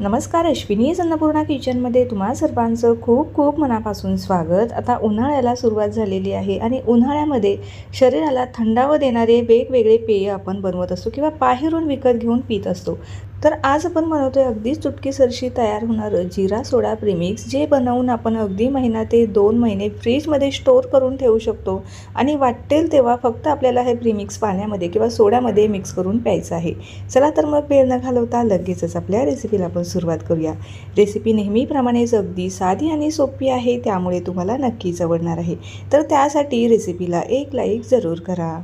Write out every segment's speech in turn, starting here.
नमस्कार अश्विनी अन्नपूर्णा किचनमध्ये तुम्हा सर्वांचं खूप खूप मनापासून स्वागत. आता उन्हाळ्याला सुरुवात झालेली आहे आणि उन्हाळ्यामध्ये शरीराला थंडावं देणारे वेगवेगळे पेय आपण बनवत असतो किंवा बाहेरून विकत घेऊन पित असतो. तर आज आपण बनवतोय अगदी चुटकीसरशी तयार होणारं जिरा सोडा प्रिमिक्स जे बनवून आपण अगदी महिना ते दोन महिने फ्रीजमध्ये स्टोअर करून ठेवू शकतो. आणि वाटेल तेव्हा फक्त आपल्याला हे प्रीमिक्स पाण्यामध्ये किंवा सोड्यामध्ये मिक्स करून प्यायचं आहे. चला तर मग वेळ न घालवता लगेचच आपल्या रेसिपीला आपण सुरुवात करूया. रेसिपी नेहमीप्रमाणेच अगदी साधी आणि सोपी आहे त्यामुळे तुम्हाला नक्कीच आवडणार आहे. तर त्यासाठी रेसिपीला एक लाईक जरूर करा.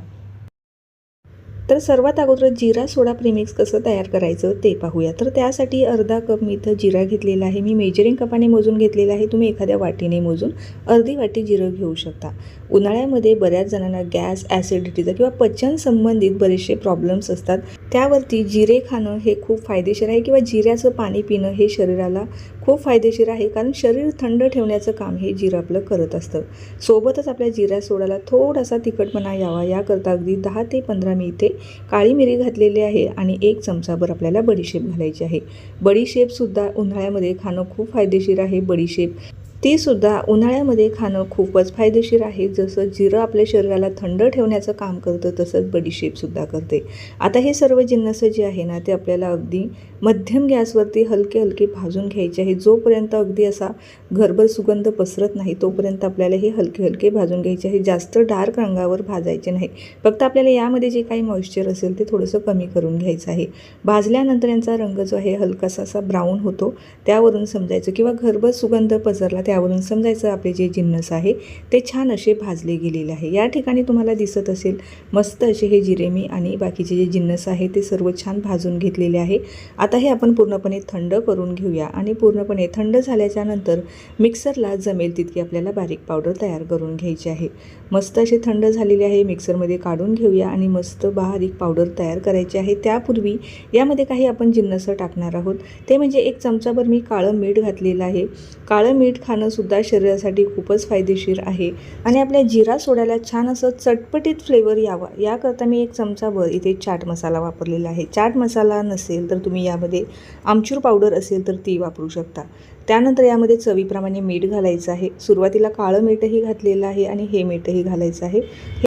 तर सर्वात अगोदर जिरा सोडा प्रीमिक्स कसं तयार करायचं ते पाहूया. तर त्यासाठी अर्धा कप मी इथं जिरा घेतलेला आहे. मी मेजरिंग कपाने मोजून घेतलेला आहे. तुम्ही एखाद्या वाटीने मोजून अर्धी वाटी जिरं घेऊ शकता. उन्हाळ्यामध्ये बऱ्याच जणांना गॅस ॲसिडिटीचा किंवा पचन संबंधित बरेचसे प्रॉब्लेम्स असतात. त्यावरती जिरे खाणं हे खूप फायदेशीर आहे किंवा जिऱ्याचं पाणी पिणं हे शरीराला खूप फायदेशीर आहे कारण शरीर थंड ठेवण्याचं काम हे जिरं आपलं करत असतं. सोबतच आपल्या जिऱ्या सोडाला थोडासा तिखटपणा यावा याकरता अगदी दहा ते पंधरा मी इथे काळी मिरी घातलेली आहे आणि एक चमचाभर आपल्याला बडीशेप घालायची आहे. बडीशेपसुद्धा उन्हाळ्यामध्ये खाणं खूप फायदेशीर आहे. बडीशेप तीसुद्धा उन्हाळ्यामध्ये खाणं खूपच फायदेशीर आहे. जसं जिरं आपल्या शरीराला थंड ठेवण्याचं काम करतं तसंच बडीशेपसुद्धा करते. आता हे सर्व जिन्नस जे आहे ना ते आपल्याला अगदी मध्यम गॅसवरती हलके हलके भाजून घ्यायचे आहे. जोपर्यंत अगदी असा घरभर सुगंध पसरत नाही तोपर्यंत आपल्याला हे हलके हलके भाजून घ्यायचे आहे. जास्त डार्क रंगावर भाजायचे नाही. फक्त आपल्याला यामध्ये जे काही मॉइश्चर असेल ते थोडंसं कमी करून घ्यायचं आहे. भाजल्यानंतर यांचा रंग जो आहे हलकासा असा ब्राऊन होतो. त्यावरून समजायचं किंवा घरभर सुगंध पसरला त्यावरून समजायचं आपले जे जिन्नस आहे ते छान असे भाजले गेलेले आहे. या ठिकाणी तुम्हाला दिसत असेल मस्त असे हे जिरेमी आणि बाकीचे जे जिन्नस आहे ते सर्व छान भाजून घेतलेले आहे. आता हे आपण पूर्णपणे थंड करून घेऊया आणि पूर्णपणे थंड झाल्याच्यानंतर मिक्सरला जमेल तितकी आपल्याला बारीक पावडर तयार करून घ्यायची आहे. मस्त असे थंड झालेले आहे मिक्सरमध्ये काढून घेऊया आणि मस्त बारीक पावडर तयार करायची आहे. त्यापूर्वी यामध्ये काही आपण जिन्नसं टाकणार आहोत. ते म्हणजे एक चमचाभर मी काळं मीठ घातलेलं आहे. काळं मीठ खाणंसुद्धा शरीरासाठी खूपच फायदेशीर आहे. आणि आपल्या जिरा सोड्याला छान असं चटपटीत फ्लेवर यावा. याकरता मी एक चमचाभर इथे चाट मसाला वापरलेला आहे. चाट मसाला नसेल तर तुम्ही यामध्ये आमचूर पावडर असेल तर ती वापरू शकता. त्यानंतर यामध्ये चवीप्रमाणे मीठ घालायचं आहे. सुरुवातीला काळं मीठही घातलेलं आहे आणि हे मीठही घालायचं आहे.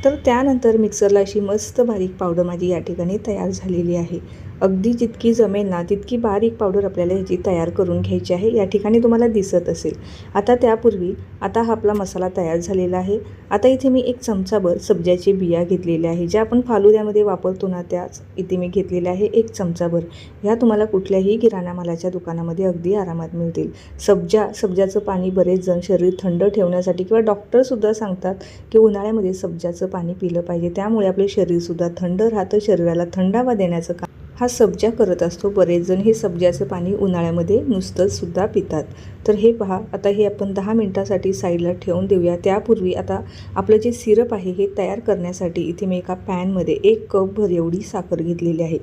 तर त्यानंतर मिक्सरला अशी मस्त बारीक पावडर माझी या ठिकाणी तयार झालेली आहे. अगदी जितकी जमेल ना तितकी बारीक पावडर आपल्याला ह्याची तयार करून घ्यायची आहे. या ठिकाणी तुम्हाला दिसत असेल. आता त्यापूर्वी आता हा आपला मसाला तयार झालेला आहे. आता इथे मी एक चमचाभर सब्ज्याचे बिया घेतलेल्या आहे. ज्या आपण फालुद्यामध्ये वापरतो ना त्याच इथे मी घेतलेल्या आहे एक चमचाभर. ह्या तुम्हाला कुठल्याही किराणा मालाच्या दुकानामध्ये अगदी आरामात मिळतील. सब्जा सब्जाचं पाणी बरेच जण शरीर थंड ठेवण्यासाठी किंवा डॉक्टरसुद्धा सांगतात की उन्हाळ्यामध्ये सब्जाचं पाणी पिलं पाहिजे. त्यामुळे आपले शरीरसुद्धा थंड राहतं शरीराला थंडावा देण्याचं काम हा सब्जा करत असतो. बरेच जण हे सब्जाचं पाणी उन्हाळ्यामध्ये नुसतंसुद्धा पितात. तर हे पहा आता हे आपण दहा मिनटासाठी साईडला ठेवून देऊया. त्यापूर्वी आता आपलं जे सिरप आहे हे तयार करण्यासाठी इथे मी एका पॅनमध्ये एक कप भर एवढी साखर घेतलेली आहे.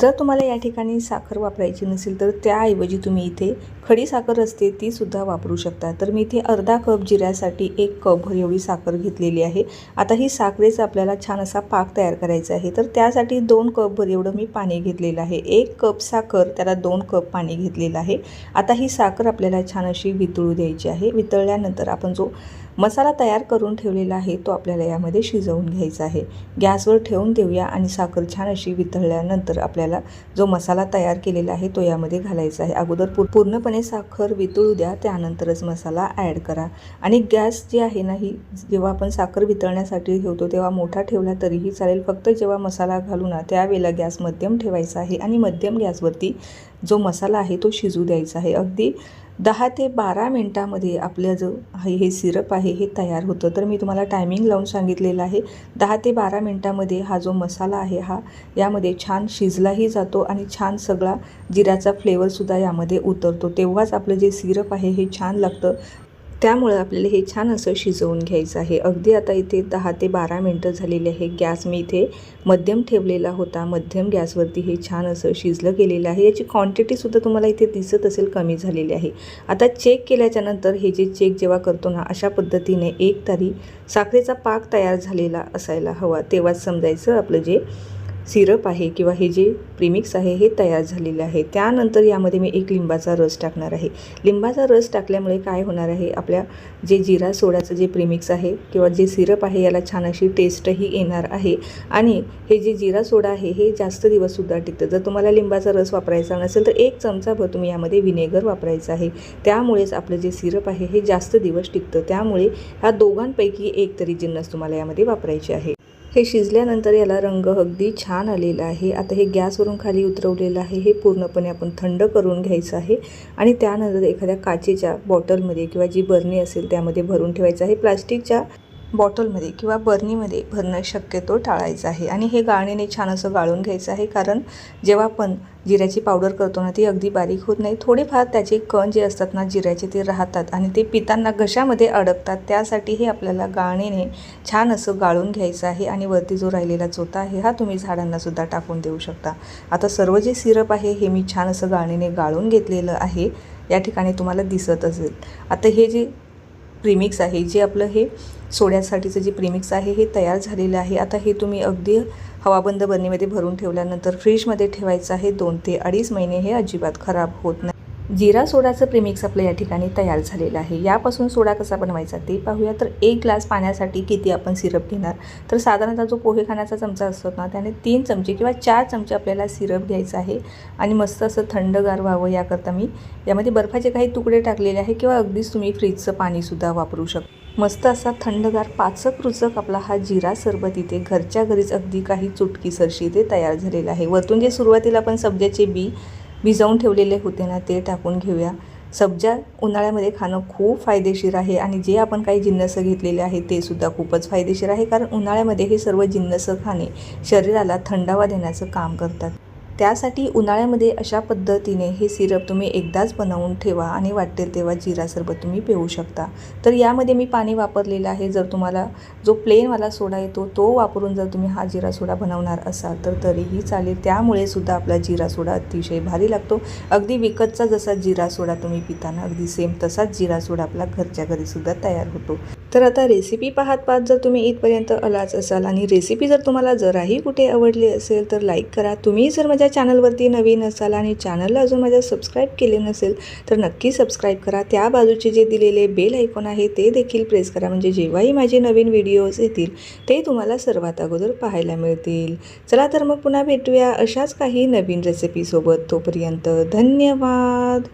जर तुम्हाला या ठिकाणी साखर वापरायची नसेल तर त्याऐवजी तुम्ही इथे खडी साखर असते ती सुद्धा वापरू शकता. तर मी इथे अर्धा कप जिऱ्यासाठी एक कप भर एवढी साखर घेतलेली आहे. आता ही साखरेचा आपल्याला छान असा पाक तयार करायचा आहे. तर त्यासाठी दोन कपभर एवढं मी पाणी घेतलेलं आहे. एक कप साखर त्याला दोन कप पाणी घेतलेलं आहे. आता ही साखर आपल्याला छान अशी वितळू द्यायची आहे. वितळल्यानंतर आपण जो मसाला तयार करून ठेवलेला आहे तो आपल्याला यामध्ये शिजवून घ्यायचा आहे. गॅसवर ठेवून देऊया आणि साखर छान अशी वितळल्यानंतर आपल्याला जो मसाला तयार केलेला आहे तो यामध्ये घालायचा आहे. अगोदर पू पूर्णपणे साखर वितळू द्या त्यानंतरच मसाला ॲड करा. आणि गॅस जी आहे ना ही जेव्हा आपण साखर वितळण्यासाठी ठेवतो तेव्हा मोठा ठेवला तरीही चालेल. फक्त जेव्हा मसाला घालू ना त्यावेळेला गॅस मध्यम ठेवायचा आहे आणि मध्यम गॅसवरती जो मसाला आहे तो शिजू द्यायचा आहे. अगदी दहा ते बारा मिनटामध्ये आपलं जो हे हे सिरप आहे हे तयार होतं. तर मी तुम्हाला टायमिंग लावून सांगितलेलं आहे. दहा ते बारा मिनटामध्ये हा जो मसाला आहे हा यामध्ये छान शिजलाही जातो आणि छान सगळा जिऱ्याचा फ्लेवरसुद्धा यामध्ये उतरतो. तेव्हाच आपलं जे सिरप आहे हे छान लागतं. त्यामुळं आपल्याला हे छान असं शिजवून घ्यायचं आहे. अगदी आता इथे दहा ते बारा मिनटं झालेली आहे. गॅस मी इथे मध्यम ठेवलेला होता. मध्यम गॅसवरती हे छान असं शिजलं गेलेलं आहे. याची क्वांटिटीसुद्धा तुम्हाला इथे दिसत असेल कमी झालेली आहे. आता चेक केल्याच्यानंतर हे जे चेक जेव्हा करतो ना अशा पद्धतीने एक तरी साखरेचा पाक तयार झालेला असायला हवा. तेव्हाच समजायचं आपलं जे सिरप आहे किंवा हे जे प्रिमिक्स आहे हे तयार झालेलं आहे. त्यानंतर यामध्ये मी एक लिंबाचा रस टाकणार आहे. लिंबाचा रस टाकल्यामुळे काय होणार आहे आपल्या जे जिरा सोड्याचं जे प्रिमिक्स आहे किंवा जे सिरप आहे याला छान अशी टेस्टही येणार आहे. आणि हे जे जिरा सोडा आहे हे जास्त दिवससुद्धा टिकतं. जर तुम्हाला लिंबाचा रस वापरायचा नसेल तर एक चमचाभर तुम्ही यामध्ये विनेगर वापरायचं आहे. त्यामुळेच आपलं जे सिरप आहे हे जास्त दिवस टिकतं. त्यामुळे ह्या दोघांपैकी एक तरी जिन्नस तुम्हाला यामध्ये वापरायची आहे. हे शिजल्यानंतर याला रंग अगदी छान आलेला आहे. आता हे गॅसवरून खाली उतरवलेलं आहे. हे पूर्णपणे आपण थंड करून घ्यायचं आहे आणि त्यानंतर एखाद्या काचेच्या बॉटलमध्ये किंवा जी बरणी असेल त्यामध्ये भरून ठेवायचं आहे. प्लास्टिकच्या बॉटलमध्ये किंवा बर्नीमध्ये भरणं शक्यतो टाळायचं आहे. आणि हे गाळणीने छान असं गाळून घ्यायचं आहे कारण जेव्हा आपण जिऱ्याची पावडर करतो ना ती अगदी बारीक होत नाही. थोडेफार त्याचे कण जे असतात ना जिऱ्याचे ते राहतात आणि ते पितांना घशामध्ये अडकतात. त्यासाठी हे आपल्याला गाळणीने छान असं गाळून घ्यायचं आहे आणि वरती जो राहिलेला चोथा आहे हा तुम्ही झाडांनासुद्धा टाकून देऊ शकता. आता सर्व जे सिरप आहे हे मी छान असं गाळणीने गाळून घेतलेलं आहे. या ठिकाणी तुम्हाला दिसत असेल. आता हे जे प्रीमिक्स आहे जे आपलं हे सोड्यासाठीचं जे प्रिमिक्स आहे हे तयार झालेलं आहे. आता हे तुम्ही अगदी हवाबंद बरणीमध्ये भरून ठेवल्यानंतर फ्रीजमध्ये ठेवायचं आहे. दोन ते अडीच महिने हे अजिबात खराब होत नाही. जिरा सोडाचं प्रिमिक्स आपलं या ठिकाणी तयार झालेलं आहे. यापासून सोडा कसा बनवायचा ते पाहूया. तर एक ग्लास पाण्यासाठी किती आपण सिरप घेणार? तर साधारणतः जो पोहे खाण्याचा चमचा असतो ना त्याने तीन चमचे किंवा चार चमचे आपल्याला सिरप घ्यायचा आहे. आणि मस्त असं थंडगार व्हावं याकरता मी यामध्ये बर्फाचे काही तुकडे टाकलेले आहे किंवा अगदीच तुम्ही फ्रीजचं पाणीसुद्धा वापरू शकता. मस्त असा थंडगार पाचक रुचक आपला हा जिरा सरबत इथे. घरच्या घरीच अगदी काही चुटकीसरशी इथे तयार झालेला आहे. वरतून जे सुरुवातीला आपण सब्जाचे बी भिजवून ठेवलेले होते ना ते टाकून घेऊया. सब्जा उन्हाळ्यामध्ये खाणं खूप फायदेशीर आहे आणि जे आपण काही जिन्नसं घेतलेले आहे ते सुद्धा खूपच फायदेशीर आहे. कारण उन्हाळ्यामध्ये हे सर्व जिन्नसं खाणे शरीराला थंडावा देण्याचं काम करतात. त्यासाठी उन्हाळ्यामध्ये अशा पद्धतीने हे सिरप तुम्ही एकदाच बनवून ठेवा आणि वाटेल तेव्हा जिरा सरबत तुम्ही पिऊ शकता. तर यामध्ये मी पाणी वापरलेलं आहे. जर तुम्हाला जो प्लेनवाला सोडा येतो तो वापरून जर तुम्ही हा जिरा सोडा बनवणार असाल तर तरीही चालेल. त्यामुळे सुद्धा आपला जिरा सोडा अतिशय भारी लागतो. अगदी विकतचा जसा जिरा सोडा तुम्ही पिताना अगदी सेम तसाच जिरा सोडा आपला घरच्या घरीसुद्धा तयार होतो. तर आता रेसिपी पाहत पाहत जर तुम्ही इथपर्यंत आलाच असाल आणि रेसिपी जर तुम्हाला जराही कुठे आवडली असेल तर लाईक करा. तुम्ही जर माझ्या चॅनलवरती नवीन असाल आणि चॅनलला अजून माझ्या सबस्क्राईब केले नसेल तर नक्की सबस्क्राईब करा. त्या बाजूचे जे दिलेले बेल ऐकून आहे ते देखील प्रेस करा. म्हणजे जेव्हाही माझे नवीन व्हिडिओज येतील ते तुम्हाला सर्वात अगोदर पाहायला मिळतील. चला तर मग पुन्हा भेटूया अशाच काही नवीन रेसिपीसोबत तोपर्यंत धन्यवाद.